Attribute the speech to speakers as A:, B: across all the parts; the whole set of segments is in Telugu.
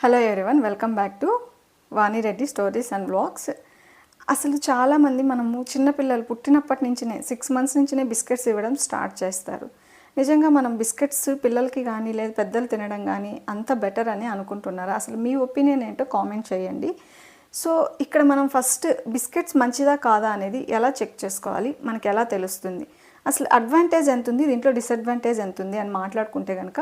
A: Hello everyone welcome back to Vani Reddy stories and blogs అసలు చాలామంది మనము చిన్నపిల్లలు పుట్టినప్పటి నుంచినే సిక్స్ మంత్స్ నుంచినే బిస్కెట్స్ ఇవ్వడం స్టార్ట్ చేస్తారు. నిజంగా మనం బిస్కెట్స్ పిల్లలకి కానీ లేదా పెద్దలు తినడం కానీ అంత బెటర్ అని అనుకుంటున్నారు? అసలు మీ ఒపీనియన్ ఏంటో కామెంట్ చేయండి. సో ఇక్కడ మనం ఫస్ట్ బిస్కెట్స్ మంచిదా కాదా అనేది ఎలా చెక్ చేసుకోవాలి? మనకి ఎలా తెలుస్తుంది? అసలు అడ్వాంటేజ్ ఎంత ఉంది? దీంట్లో డిసడ్వాంటేజ్ ఎంత ఉంది? అని మాట్లాడుకుంటే కనుక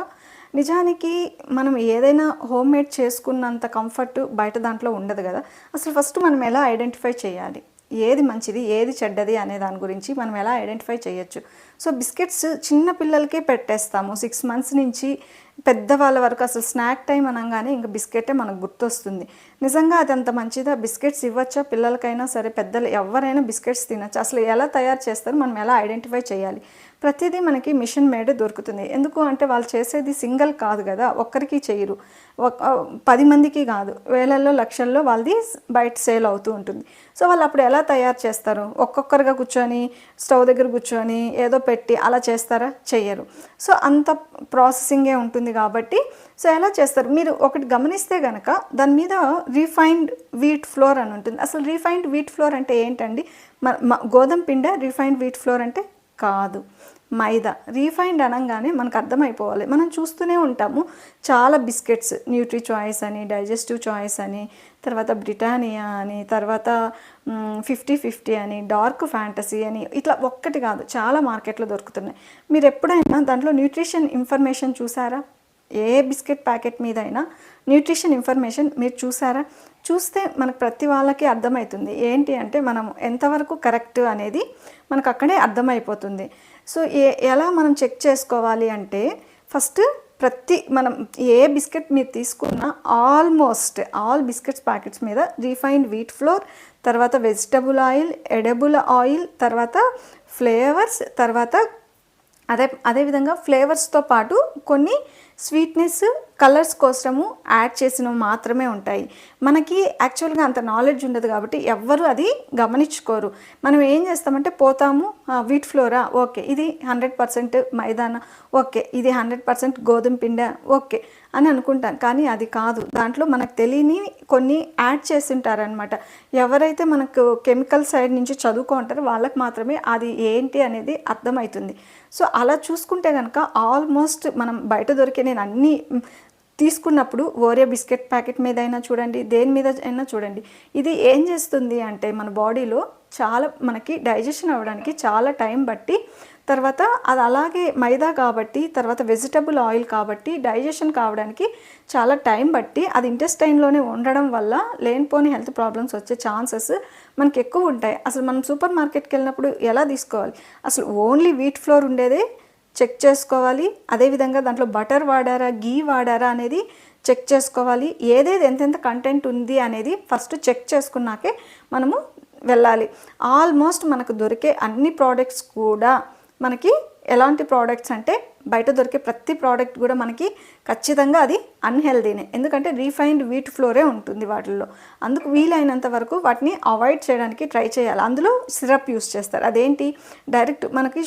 A: నిజానికి మనం ఏదైనా హోమ్ మేడ్ చేసుకున్నంత కంఫర్ట్ బయట దాంట్లో ఉండదు కదా. అసలు ఫస్ట్ మనం ఎలా ఐడెంటిఫై చేయాలి? ఏది మంచిది ఏది చెడ్డది అనే దాని గురించి మనం ఎలా ఐడెంటిఫై చేయొచ్చు? సో బిస్కెట్స్ చిన్న పిల్లలకే పెట్టేస్తాము. సిక్స్ మంత్స్ నుంచి పెద్దవాళ్ళ వరకు అసలు స్నాక్ టైం అనగానే ఇంకా బిస్కెటే మనకు గుర్తొస్తుంది. నిజంగా అది అంత మంచిదా? బిస్కెట్స్ ఇవ్వచ్చా? పిల్లలకైనా సరే పెద్దలు ఎవరైనా బిస్కెట్స్ తినచ్చు? అసలు ఎలా తయారు చేస్తారు? మనం ఎలా ఐడెంటిఫై చేయాలి? ప్రతిదీ మనకి మిషన్ మేడ్ దొరుకుతుంది. ఎందుకు అంటే వాళ్ళు చేసేది సింగిల్ కాదు కదా ఒక్కరికి చేయరు. ఒక పది మందికి కాదు. వేలల్లో లక్షల్లో వాళ్ళది బయట సేల్ అవుతూ ఉంటుంది. సో వాళ్ళు అప్పుడు ఎలా తయారు చేస్తారు? ఒక్కొక్కరుగా కూర్చొని స్టవ్ దగ్గర కూర్చొని ఏదో పెట్టి అలా చేస్తారా? చెయ్యరు. సో అంత ప్రాసెసింగే ఉంటుంది కాబట్టి సో ఎలా చేస్తారు? మీరు ఒకటి గమనిస్తే కనుక దాని మీద రీఫైన్డ్ వీట్ ఫ్లోర్ అని ఉంటుంది. అసలు రీఫైన్డ్ వీట్ ఫ్లోర్ అంటే ఏంటండి? మ- మ- గోధుమ పిండ రీఫైన్డ్ వీట్ ఫ్లోర్ అంటే కాదు. మైదా. రీఫైండ్ అనగానే మనకు అర్థమైపోవాలి. మనం చూస్తూనే ఉంటాము. చాలా బిస్కెట్స్ న్యూట్రీ చాయిస్ అని డైజెస్టివ్ చాయిస్ అని తర్వాత బ్రిటానియా అని తర్వాత ఫిఫ్టీ ఫిఫ్టీ అని డార్క్ ఫ్యాంటసీ అని ఇట్లా ఒక్కటి కాదు. చాలా మార్కెట్లో దొరుకుతున్నాయి. మీరు ఎప్పుడైనా దాంట్లో న్యూట్రిషన్ ఇన్ఫర్మేషన్ చూసారా? ఏ బిస్కెట్ ప్యాకెట్ మీద అయినా న్యూట్రిషన్ ఇన్ఫర్మేషన్ మీరు చూసారా? చూస్తే మనకు ప్రతి వాళ్ళకి అర్థమవుతుంది ఏంటి అంటే మనం ఎంతవరకు కరెక్ట్ అనేది మనకు అక్కడే అర్థమైపోతుంది. సో ఏ ఎలా మనం చెక్ చేసుకోవాలి అంటే ఫస్ట్ ప్రతి మనం ఏ బిస్కెట్ మీరు తీసుకున్నా ఆల్మోస్ట్ ఆల్ బిస్కెట్స్ ప్యాకెట్స్ మీద రీఫైన్డ్ వీట్ ఫ్లోర్ తర్వాత వెజిటబుల్ ఆయిల్ ఎడబుల్ ఆయిల్ తర్వాత ఫ్లేవర్స్ తర్వాత అదే అదేవిధంగా ఫ్లేవర్స్తో పాటు కొన్ని స్వీట్నెస్ కలర్స్ కోసము యాడ్ చేసినవి మాత్రమే ఉంటాయి. మనకి యాక్చువల్గా అంత నాలెడ్జ్ ఉండదు కాబట్టి ఎవ్వరు అది గమనించుకోరు. మనం ఏం చేస్తామంటే పోతాము వీట్ ఫ్లోరా ఓకే ఇది హండ్రెడ్ పర్సెంట్ మైదానా ఓకే ఇది హండ్రెడ్ పర్సెంట్ గోధుమ పిండ ఓకే అని అనుకుంటాం. కానీ అది కాదు. దాంట్లో మనకు తెలియని కొన్ని యాడ్ చేసి ఉంటారనమాట ఎవరైతే మనకు కెమికల్ సైడ్ నుంచి చదువుకుంటారో వాళ్ళకి మాత్రమే అది ఏంటి అనేది అర్థమవుతుంది. సో అలా చూసుకుంటే కనుక ఆల్మోస్ట్ మనం బయట దొరికే నేను అన్ని తీసుకున్నప్పుడు ఓరియో బిస్కెట్ ప్యాకెట్ మీద అయినా చూడండి దేని మీద అయినా చూడండి. ఇది ఏం చేస్తుంది అంటే మన బాడీలో చాలా మనకి డైజెషన్ అవ్వడానికి చాలా టైం బట్టి తర్వాత అది అలాగే మైదా కాబట్టి తర్వాత వెజిటబుల్ ఆయిల్ కాబట్టి డైజెషన్ కావడానికి చాలా టైం బట్టి అది ఇంటెస్టైన్లోనే ఉండడం వల్ల లేనిపోని హెల్త్ ప్రాబ్లమ్స్ వచ్చే ఛాన్సెస్ మనకి ఎక్కువ ఉంటాయి. అసలు మనం సూపర్ మార్కెట్కి వెళ్ళినప్పుడు ఎలా తీసుకోవాలి? అసలు ఓన్లీ వీట్ ఫ్లోర్ ఉండేదే చెక్ చేసుకోవాలి. అదేవిధంగా దాంట్లో బటర్ వాడారా గీ వాడారా అనేది చెక్ చేసుకోవాలి. ఏదేది ఎంతెంత కంటెంట్ ఉంది అనేది ఫస్ట్ చెక్ చేసుకున్నాకే మనము వెళ్ళాలి. ఆల్మోస్ట్ మనకు దొరికే అన్ని ప్రోడక్ట్స్ కూడా మనకి ఎలాంటి ప్రోడక్ట్స్ అంటే బయట దొరికే ప్రతి ప్రోడక్ట్ కూడా మనకి ఖచ్చితంగా అది అన్హెల్దీనే ఎందుకంటే రీఫైన్డ్ వీట్ ఫ్లోరే ఉంటుంది వాటిల్లో. అందుకు వీలైనంత వరకు వాటిని అవాయిడ్ చేయడానికి ట్రై చేయాలి. అందులో సిరప్ యూస్ చేస్తారు. అదేంటి? డైరెక్ట్ మనకి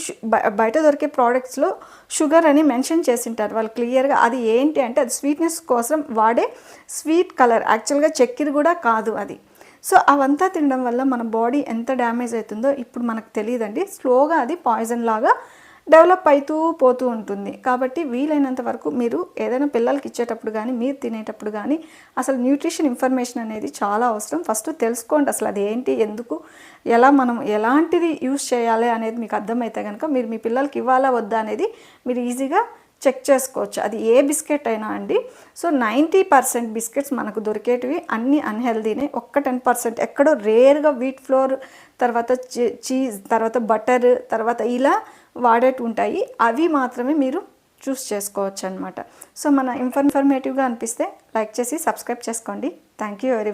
A: బయట దొరికే ప్రోడక్ట్స్లో షుగర్ అని మెన్షన్ చేసింటారు. వాళ్ళు క్లియర్గా అది ఏంటి అంటే అది స్వీట్నెస్ కోసం వాడే స్వీట్ కలర్ యాక్చువల్గా చక్కెర కూడా కాదు అది. సో అవంతా తినడం వల్ల మన బాడీ ఎంత డ్యామేజ్ అవుతుందో ఇప్పుడు మనకు తెలియదండి. స్లోగా అది పాయిజన్ లాగా డెవలప్ అవుతూ పోతూ ఉంటుంది. కాబట్టి వీలైనంత వరకు మీరు ఏదైనా పిల్లలకి ఇచ్చేటప్పుడు కానీ మీరు తినేటప్పుడు కానీ అసలు న్యూట్రిషన్ ఇన్ఫర్మేషన్ అనేది చాలా అవసరం. ఫస్ట్ తెలుసుకోండి అసలు అది ఏంటి ఎందుకు ఎలా మనం ఎలాంటిది యూస్ చేయాలి అనేది మీకు అర్థమైతే కనుక మీరు మీ పిల్లలకి ఇవ్వాలా వద్దా అనేది మీరు ఈజీగా చెక్ చేసుకోవచ్చు. అది ఏ బిస్కెట్ అయినా అండి. సో నైంటీ పర్సెంట్ బిస్కెట్స్ మనకు దొరికేటివి అన్ని అన్హెల్దీనే. ఒక్క టెన్ పర్సెంట్ ఎక్కడో రేర్గా వీట్ ఫ్లోర్ తర్వాత చీ- చీజ్ తర్వాత బటర్ తర్వాత ఇలా వాడేటి ఉంటాయి అవి మాత్రమే మీరు చూస్ చేసుకోవచ్చు అనమాట సో మన ఇన్ఫర్మేటివ్గా అనిపిస్తే లైక్ చేసి సబ్స్క్రైబ్ చేసుకోండి. Thank you every